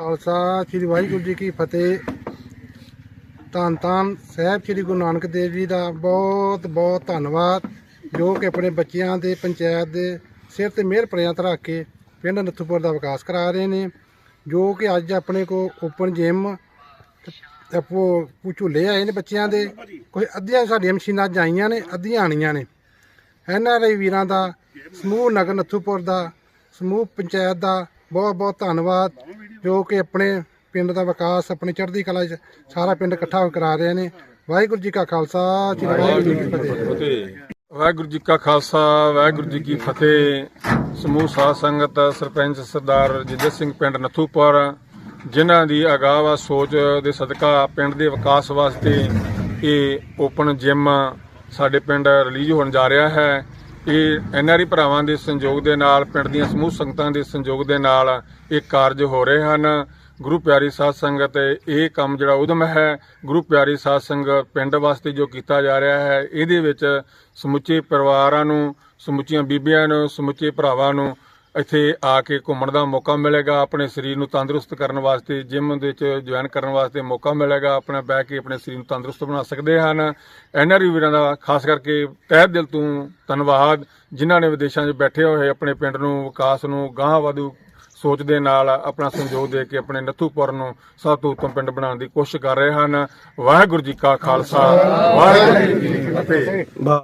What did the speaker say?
ਖਾਲਸਾ, ਸ੍ਰੀ ਵਾਹਿਗੁਰੂ ਜੀ ਕੀ ਫਤਿਹ। ਧੰਨ ਧੰਨ ਸਾਹਿਬ ਸ੍ਰੀ ਗੁਰੂ ਨਾਨਕ ਦੇਵ ਜੀ ਦਾ ਬਹੁਤ ਬਹੁਤ ਧੰਨਵਾਦ। ਜੋ ਕਿ ਆਪਣੇ ਬੱਚਿਆਂ ਦੇ ਪੰਚਾਇਤ ਦੇ ਸਿਰ ਤੇ ਮਿਹਰ ਪ੍ਰਿਆਤ ਰੱਖ ਕੇ ਪਿੰਡ ਨੱਥੂਪੁਰ ਦਾ ਵਿਕਾਸ ਕਰਾ ਰਹੇ ਨੇ। ਜੋ ਕਿ ਅੱਜ ਆਪਣੇ ਕੋ ਓਪਨ ਜਿਮ ਆਪੋ ਝੂਲੇ ਆਏ ਨੇ ਬੱਚਿਆਂ ਦੇ। ਕੋਈ ਅੱਧੀਆਂ ਸਾਡੀਆਂ ਮਸ਼ੀਨਾਂ ਅੱਜ ਆਈਆਂ ਨੇ, ਅੱਧੀਆਂ ਆਣੀਆਂ ਨੇ। ਐੱਨ ਆਰ ਆਈ ਵੀਰਾਂ ਦਾ, ਸਮੂਹ ਨਗਰ ਨੱਥੂਪੁਰ ਦਾ, ਸਮੂਹ ਪੰਚਾਇਤ ਦਾ ਬਹੁਤ ਬਹੁਤ ਧੰਨਵਾਦ, ਜੋ ਕਿ ਆਪਣੇ ਪਿੰਡ ਦਾ ਵਿਕਾਸ, ਆਪਣੀ ਚੜ੍ਹਦੀ ਕਲਾ 'ਚ ਸਾਰਾ ਪਿੰਡ ਇਕੱਠਾ ਕਰਾ ਰਹੇ ਨੇ। ਵਾਹਿਗੁਰੂ ਜੀ ਕਾ ਖਾਲਸਾ, ਸ੍ਰੀ ਵਾਹਿਗੁਰੂ ਜੀ ਕੀ ਫਤਿਹ। ਵਾਹਿਗੁਰੂ ਜੀ ਕਾ ਖਾਲਸਾ, ਵਾਹਿਗੁਰੂ ਜੀ ਕੀ ਫਤਿਹ। ਸਮੂਹ ਸਾਧ ਸੰਗਤ ਸਰਪੰਚ ਸਰਦਾਰ ਜਿੱਦਰ ਸਿੰਘ ਪਿੰਡ ਨਥੂਪੁਰ, ਜਿਨ੍ਹਾਂ ਦੀ ਅਗਾਵਾ ਸੋਚ ਦੇ ਸਦਕਾ ਪਿੰਡ ਦੇ ਵਿਕਾਸ ਵਾਸਤੇ ਇਹ ਓਪਨ ਜਿਮ ਸਾਡੇ ਪਿੰਡ ਰਿਲੀਜ਼ ਹੋਣ ਜਾ ਰਿਹਾ ਹੈ। ਇਹ ਐਨਆਰਈ ਭਰਾਵਾਂ ਦੇ ਸੰਯੋਗ ਦੇ ਨਾਲ, ਪਿੰਡ ਦੀਆਂ ਸਮੂਹ ਸੰਗਤਾਂ ਦੇ ਸੰਯੋਗ ਦੇ ਨਾਲ ਇਹ ਕਾਰਜ ਹੋ ਰਹੇ ਹਨ। ਗੁਰੂ ਪਿਆਰੀ ਸਾਧ ਸੰਗਤ, ਇਹ ਕੰਮ ਜਿਹੜਾ ਉਦਮ ਹੈ, ਗੁਰੂ ਪਿਆਰੀ ਸਾਧ ਸੰਗਤ ਪਿੰਡ ਵਾਸਤੇ ਜੋ ਕੀਤਾ ਜਾ ਰਿਹਾ ਹੈ, ਇਹਦੇ ਵਿੱਚ ਸਮੁੱਚੇ ਪਰਿਵਾਰਾਂ ਨੂੰ, ਸਮੁੱਚੀਆਂ ਬੀਬੀਆਂ ਨੂੰ, ਸਮੁੱਚੇ ਭਰਾਵਾਂ ਨੂੰ ਇੱਥੇ ਆ ਕੇ ਘੁੰਮਣ ਦਾ ਮੌਕਾ ਮਿਲੇਗਾ, ਆਪਣੇ ਸਰੀਰ ਨੂੰ ਤੰਦਰੁਸਤ ਕਰਨ ਵਾਸਤੇ, ਜਿਮ ਦੇ ਵਿੱਚ ਜੁਆਇਨ ਕਰਨ ਵਾਸਤੇ ਮੌਕਾ ਮਿਲੇਗਾ, ਆਪਣਾ ਬਹਿ ਕੇ ਆਪਣੇ ਸਰੀਰ ਨੂੰ ਤੰਦਰੁਸਤ ਬਣਾ ਸਕਦੇ ਹਨ। ਐਨਆਰਯੂ ਵੀਰਾਂ ਦਾ ਖਾਸ ਕਰਕੇ ਤਹਿ ਦਿਲ ਤੋਂ ਧੰਨਵਾਦ, ਜਿਨ੍ਹਾਂ ਨੇ ਵਿਦੇਸ਼ਾਂ 'ਚ ਬੈਠੇ ਹੋਏ ਆਪਣੇ ਪਿੰਡ ਨੂੰ, ਵਿਕਾਸ ਨੂੰ, ਗਾਂਹ ਵਧੂ ਸੋਚ ਦੇ ਨਾਲ ਆਪਣਾ ਸੰਯੋਗ ਦੇ ਕੇ ਆਪਣੇ ਨੱਥੂਪੁਰ ਨੂੰ ਸਭ ਤੋਂ ਉੱਤਮ ਪਿੰਡ ਬਣਾਉਣ ਦੀ ਕੋਸ਼ਿਸ਼ ਕਰ ਰਹੇ ਹਨ। ਵਾਹਿਗੁਰੂ ਜੀ ਕਾ ਖਾਲਸਾ, ਵਾਹਿਗੁਰੂ ਜੀ ਕੀ ਫਤਿਹ।